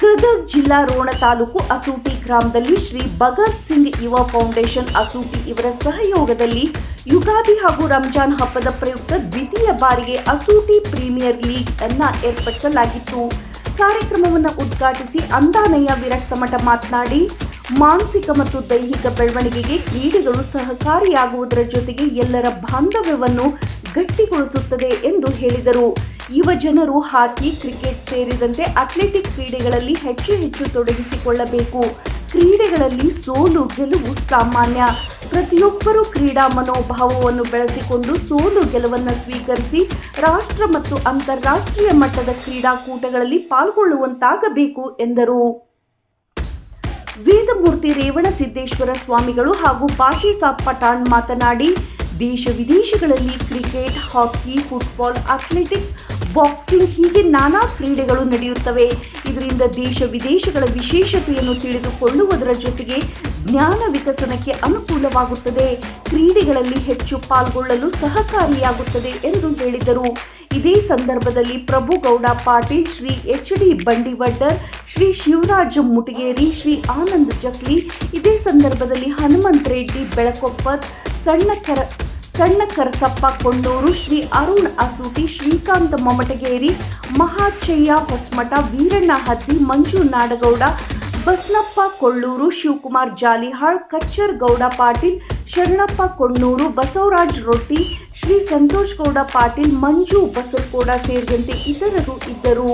ಜಿಲ್ಲಾ ರೋಣ ತಾಲೂಕು ಅಸೂಟಿ ಗ್ರಾಮದಲ್ಲಿ ಶ್ರೀ ಭಗತ್ ಸಿಂಗ್ ಯುವ ಫೌಂಡೇಶನ್ ಅಸೂಟಿ ಇವರ ಸಹಯೋಗದಲ್ಲಿ ಯುಗಾದಿ ಹಾಗೂ ರಂಜಾನ್ ಹಬ್ಬದ ಪ್ರಯುಕ್ತ ದ್ವಿತೀಯ ಬಾರಿಗೆ ಅಸೂಟಿ ಪ್ರೀಮಿಯರ್ ಲೀಗ್ ಅನ್ನ ಏರ್ಪಡಿಸಲಾಗಿತ್ತು. ಕಾರ್ಯಕ್ರಮವನ್ನು ಉದ್ಘಾಟಿಸಿ ಅಂದಾನಯ್ಯ ವಿರಕ್ತಮಠ ಮಾತನಾಡಿ, ಮಾನಸಿಕ ಮತ್ತು ದೈಹಿಕ ಬೆಳವಣಿಗೆಗೆ ಕ್ರೀಡೆಗಳು ಸಹಕಾರಿಯಾಗುವುದರ ಜೊತೆಗೆ ಎಲ್ಲರ ಬಾಂಧವ್ಯವನ್ನು ಗಟ್ಟಿಗೊಳಿಸುತ್ತದೆ ಎಂದು ಹೇಳಿದರು. ಯುವ ಜನರು ಹಾಕಿ ಕ್ರಿಕೆಟ್ ಸೇರಿದಂತೆ ಅಥ್ಲೆಟಿಕ್ ಕ್ರೀಡೆಗಳಲ್ಲಿ ಹೆಚ್ಚು ಹೆಚ್ಚು ತೊಡಗಿಸಿಕೊಳ್ಳಬೇಕು. ಕ್ರೀಡೆಗಳಲ್ಲಿ ಸೋಲು ಗೆಲುವು ಸಾಮಾನ್ಯ. ಪ್ರತಿಯೊಬ್ಬರೂ ಕ್ರೀಡಾ ಮನೋಭಾವವನ್ನು ಬೆಳೆಸಿಕೊಂಡು ಸೋಲು ಗೆಲುವನ್ನು ಸ್ವೀಕರಿಸಿ ರಾಷ್ಟ್ರ ಮತ್ತು ಅಂತಾರಾಷ್ಟ್ರೀಯ ಮಟ್ಟದ ಕ್ರೀಡಾಕೂಟಗಳಲ್ಲಿ ಪಾಲ್ಗೊಳ್ಳುವಂತಾಗಬೇಕು, ಎಂದರು. ವೇದಮೂರ್ತಿ ರೇವಣಸಿದ್ದೇಶ್ವರ ಸ್ವಾಮಿಗಳು ಹಾಗೂ ಬಾಷಿ ಸಾಬ್ ಪಠಾಣ್ ಮಾತನಾಡಿ, ದೇಶ ವಿದೇಶಗಳಲ್ಲಿ cricket, hockey, football, athletics boxing ಹೀಗೆ ನಾನಾ ಕ್ರೀಡೆಗಳು ನಡೆಯುತ್ತವೆ. ಇದರಿಂದ ದೇಶ ವಿದೇಶಗಳ ವಿಶೇಷತೆಯನ್ನು ತಿಳಿದುಕೊಳ್ಳುವುದರ ಜೊತೆಗೆ ಜ್ಞಾನ ವಿಕಸನಕ್ಕೆ ಅನುಕೂಲವಾಗುತ್ತದೆ. ಕ್ರೀಡೆಗಳಲ್ಲಿ ಹೆಚ್ಚು ಪಾಲ್ಗೊಳ್ಳಲು ಸಹಕಾರಿಯಾಗುತ್ತದೆ ಎಂದು ಹೇಳಿದರು. ಇದೇ ಸಂದರ್ಭದಲ್ಲಿ ಪ್ರಭುಗೌಡ ಪಾಟೀಲ್, ಶ್ರೀ ಎಚ್ ಡಿ ಬಂಡಿವಡ್ಡರ್, ಶ್ರೀ ಶಿವರಾಜ ಮುಟಗೇರಿ, ಶ್ರೀ ಆನಂದ್ ಜಕ್ಲಿ, ಇದೇ ಸಂದರ್ಭದಲ್ಲಿ ಹನುಮಂತ ರೆಡ್ಡಿ ಬೆಳಕೊಪ್ಪತ್ ಸಣ್ಣ ಕರ ಸಣ್ಣ ಕರಸಪ್ಪ ಕೊಂಡೂರು, ಶ್ರೀ ಅರುಣ್ ಅಸೂಟಿ ಶ್ರೀಕಾಂತ್ ಮೊಮಟಗೇರಿ ಮಹಾಚಯ್ಯ ಹೊಸಮಠ, ವೀರಣ್ಣ ಹತ್ತಿ, ಮಂಜು ನಾಡಗೌಡ, ಬಸನಪ್ಪ ಕೊಳ್ಳೂರು, ಶಿವಕುಮಾರ್ ಜಾಲಿಹಾಳ್, ಕಚ್ಚರ್ ಗೌಡ ಪಾಟೀಲ್, ಶರಣಪ್ಪ ಕೊಣ್ಣೂರು ಬಸವರಾಜ್ ರೊಟ್ಟಿ, ಶ್ರೀ ಸಂತೋಷ್ ಗೌಡ ಪಾಟೀಲ್, ಮಂಜು ಬಸವಗೌಡ ಸೇರಿದಂತೆ ಇತರರು ಇದ್ದರು.